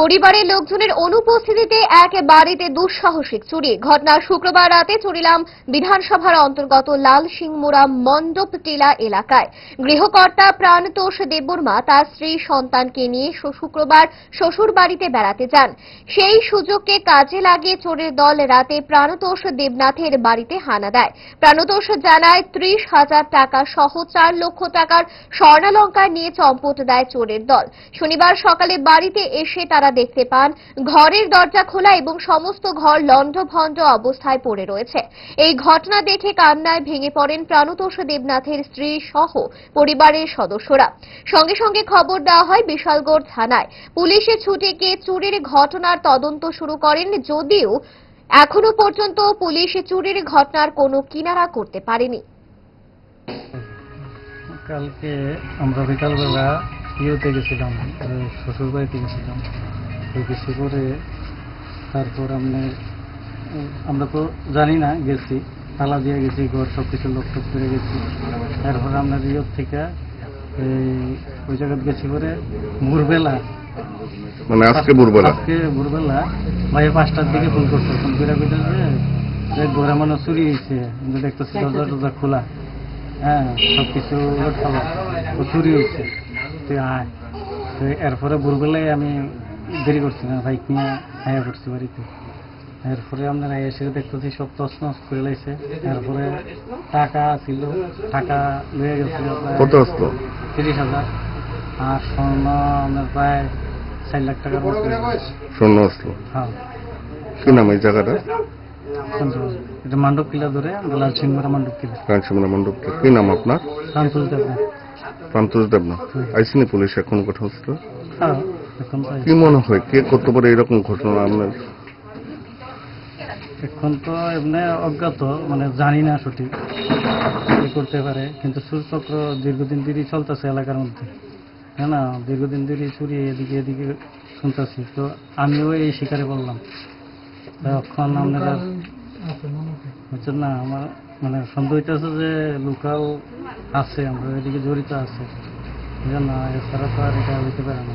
পরিবারের লোকজনের অনুপস্থিতিতে এক বাড়িতে দুঃসাহসিক চুরি। ঘটনা শুক্রবার রাতে চুরিলাম বিধানসভার অন্তর্গত লাল সিংমুরা মণ্ডপ টিলা এলাকায়। গৃহকর্তা প্রাণতোষ দেববর্মা তার স্ত্রী সন্তানকে নিয়ে শুক্রবার শ্বশুর বাড়িতে বেড়াতে যান। সেই সুযোগকে কাজে লাগিয়ে চোরের দল রাতে প্রাণতোষ দেবনাথের বাড়িতে হানা দেয়। প্রাণতোষ জানায়, ত্রিশ হাজার টাকা সহ চার লক্ষ টাকার স্বর্ণালঙ্কার নিয়ে চম্পট দেয় চোরের দল। শনিবার সকালে বাড়িতে এসে তারা দেখতে পান, ঘরের দরজা খোলা এবং সমস্ত ঘর লণ্ডভণ্ড অবস্থায় পড়ে রয়েছে। এই ঘটনা দেখে কান্নায় ভেঙে পড়েন প্রাণতোষ দেবনাথের স্ত্রী সহ পরিবারের সদস্যরা। সঙ্গে সঙ্গে খবর দেওয়া হয় বিশালগড় থানায়। পুলিশে ছুটে গিয়ে চুরির ঘটনার তদন্ত শুরু করেন, যদিও এখনও পর্যন্ত পুলিশ চুরির ঘটনার কোনো কিনারা করতে পারেনি। কালকে আমরা বিকালবেলা ইয়েতে গেছিলাম শ্বশুর বাড়িতে গেছিলাম। কিছু করে তারপর আমরা আমরা তো জানি না গেছি তালা দিয়ে গেছি ঘর সব কিছু লোক টোক করে গেছি। তারপর আমরা রিওর থেকে এই ওই জায়গায় গেছি করে ভোরবেলা। মানে আজকে ভোরবেলা? আজকে ভোরবেলা ভাই পাঁচটার দিকে ফোন করছে ফোন করে কইতে যে ঘরে মনে চুরি হয়েছে কিন্তু দেখতেছি দরজা টরজা খোলা। হ্যাঁ সব কিছু চুরি হয়েছে তুই আয়। এরপরে ভোরবেলায় আমি দেরি করছি না বাইক নিয়ে আয়া করছি বাড়িতে। এরপরে আপনারা এসে দেখতেছি সব তছনছ করে লাইছে। এরপরে টাকা ছিল টাকা লয়ে গেছিল কত আসলো? তিরিশ হাজার। আর স্বর্ণ আপনার প্রায় চার লাখ টাকার মতো। স্বর্ণ আসলো। হ্যাঁ। কি নাম এই জায়গাটা এটা মান্ডব কিলা ধরে লাল সিংহরা মান্ডব কিলা কাঞ্চমনা মণ্ডপটা কি নাম আপনার? শান্তুল দেবনা প্রান্তোষ দেবনা আইসিনি পুলিশ এখন ঘটনাস্থল হ্যাঁ এখন তো কি মনে হয়? কে করতে পারে এরকম ঘটনা আপনার? এখন তো এমনি অজ্ঞাত মানে জানি না সঠিক করতে পারে কিন্তু সুরচক্র দীর্ঘদিন ধরেই চলতেছে এলাকার মধ্যে। হ্যাঁ না দীর্ঘদিন ধরে চুরি এদিকে এদিকে শুনতেছি। তো আমিও এই শিকারে বললাম এখন আপনারা বুঝছেন না আমার মানে সন্দেহ হইতেছে যে লুকাও আছে আমরা এদিকে জড়িত আছে। না এছাড়া তো আর এটা হইতে পারে না।